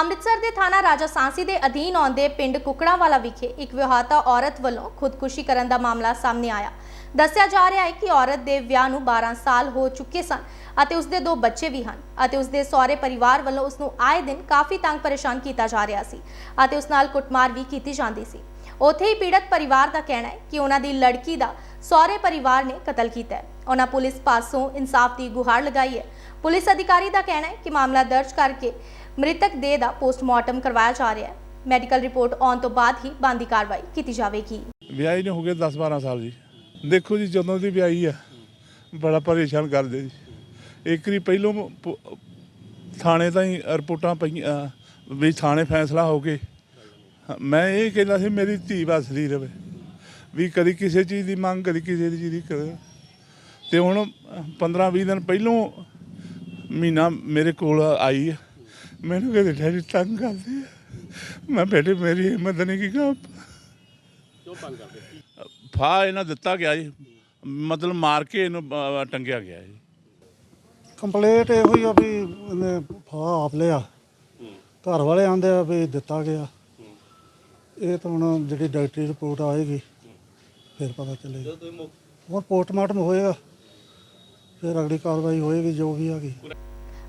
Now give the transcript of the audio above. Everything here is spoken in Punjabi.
ਅੰਮ੍ਰਿਤਸਰ ਦੇ ਥਾਣਾ ਰਾਜਾ ਸਾਂਸੀ ਦੇ ਅਧੀਨ ਆਉਂਦੇ ਪਿੰਡ ਕੁਕੜਾਵਾਲਾ ਵਿਖੇ ਇੱਕ ਵਿਆਹਤਾ ਔਰਤ ਵੱਲੋਂ ਖੁਦਕੁਸ਼ੀ ਕਰਨ ਦਾ ਮਾਮਲਾ ਸਾਹਮਣੇ ਆਇਆ। ਦੱਸਿਆ ਜਾ ਰਿਹਾ ਹੈ ਕਿ ਔਰਤ ਦੇ ਵਿਆਹ ਨੂੰ 12 ਸਾਲ ਹੋ ਚੁੱਕੇ ਸਨ ਅਤੇ ਉਸਦੇ ਦੋ ਬੱਚੇ ਵੀ ਹਨ ਅਤੇ ਉਸਦੇ ਸਹੁਰੇ ਪਰਿਵਾਰ ਵੱਲੋਂ ਉਸ ਨੂੰ ਆਏ ਦਿਨ ਕਾਫੀ ਤੰਗ ਪਰੇਸ਼ਾਨ ਕੀਤਾ ਜਾ ਰਿਹਾ ਸੀ ਅਤੇ ਉਸ ਨਾਲ ਕੁੱਟਮਾਰ ਵੀ ਕੀਤੀ ਜਾਂਦੀ ਸੀ। ਉੱਥੇ ਹੀ ਪੀੜਤ ਪਰਿਵਾਰ ਦਾ ਕਹਿਣਾ ਹੈ ਕਿ ਉਹਨਾਂ ਦੀ ਲੜਕੀ ਦਾ ਸਹੁਰੇ ਪਰਿਵਾਰ ਨੇ ਕਤਲ ਕੀਤਾ ਹੈ। ਉਹਨਾਂ ਪੁਲਿਸ ਪਾਸੋਂ ਇਨਸਾਫ ਦੀ ਗੁਹਾਰ ਲਗਾਈ ਹੈ। ਪੁਲਿਸ ਅਧਿਕਾਰੀ ਦਾ ਕਹਿਣਾ ਹੈ ਕਿ ਮਾਮਲਾ ਦਰਜ ਕਰਕੇ ਮ੍ਰਿਤਕ ਦੇਹ ਦਾ ਪੋਸਟਮਾਰਟਮ ਕਰਵਾਇਆ ਜਾ ਰਿਹਾ ਹੈ। ਮੈਡੀਕਲ ਰਿਪੋਰਟ ਆਉਣ ਤੋਂ ਬਾਅਦ ਹੀ ਬੰਦੀ ਕਾਰਵਾਈ ਕੀਤੀ ਜਾਵੇਗੀ। ਵਿਆਹੀ ਨੂੰ ਹੋ ਗਏ 10 12 ਸਾਲ ਜੀ। ਦੇਖੋ ਜੀ, ਜਦੋਂ ਦੀ ਵਿਆਹੀ ਆ, ਬੜਾ ਪਰੇਸ਼ਾਨ ਕਰਦੇ ਜੀ। ਇੱਕ ਰੀ ਪਹਿਲੋਂ ਪ- ਥਾਣੇ ਹੀ ਰਿਪੋਰਟਾਂ ਪਈਆਂ ਵੀ ਥਾਣੇ ਫੈਸਲਾ ਹੋ ਕੇ। ਮੈਂ ਇਹ ਕਹਿੰਦਾ ਸੀ, ਮੇਰੀ ਧੀ ਵਸਦੀ ਰਵੇ। ਵੀ ਕਦੀ ਕਿਸੇ ਚੀਜ਼ ਦੀ ਮੰਗ, ਕਦੀ ਕਿਸੇ ਦੀ ਚੀਜ਼ ਦੀ ਕਦੇ ਤੇ ਹੁਣ 15 20 ਦਿਨ ਪਹਿਲੋਂ ਮਹੀਨਾ ਮੇਰੇ ਕੋਲ ਆਈ ਆ। ਮੈਨੂੰ ਕਹਿੰਦੇ ਡੈਡੀ ਤੰਗ ਕਰਦੇ ਆ। ਮੈਂ ਬੇਟੇ ਮੇਰੀ ਹਿੰਮਤ ਨਹੀਂ ਕੀ ਕਹਾਂ ਫਾ ਇਹਨਾਂ ਦਿੱਤਾ ਗਿਆ ਜੀ। ਮਤਲਬ ਮਾਰ ਕੇ ਇਹਨੂੰ ਟੰਗਿਆ ਗਿਆ ਜੀ। ਕੰਪਲੇਂਟ ਇਹੋ ਹੀ ਆ ਵੀ ਇਹਨੇ ਫਾ ਆਪ ਲਿਆ। ਘਰ ਵਾਲੇ ਆਂਦੇ ਆ ਵੀ ਦਿੱਤਾ ਗਿਆ। ਇਹ ਤਾਂ ਹੁਣ ਜਿਹੜੀ ਡਾਕਟਰੀ ਰਿਪੋਰਟ ਆਏਗੀ ਫਿਰ ਪਤਾ ਚੱਲੇਗਾ। ਹੁਣ ਪੋਸਟਮਾਰਟਮ ਹੋਏਗਾ ਫਿਰ ਅਗਲੀ ਕਾਰਵਾਈ ਹੋਏਗੀ ਜੋ ਵੀ ਹੈਗੀ।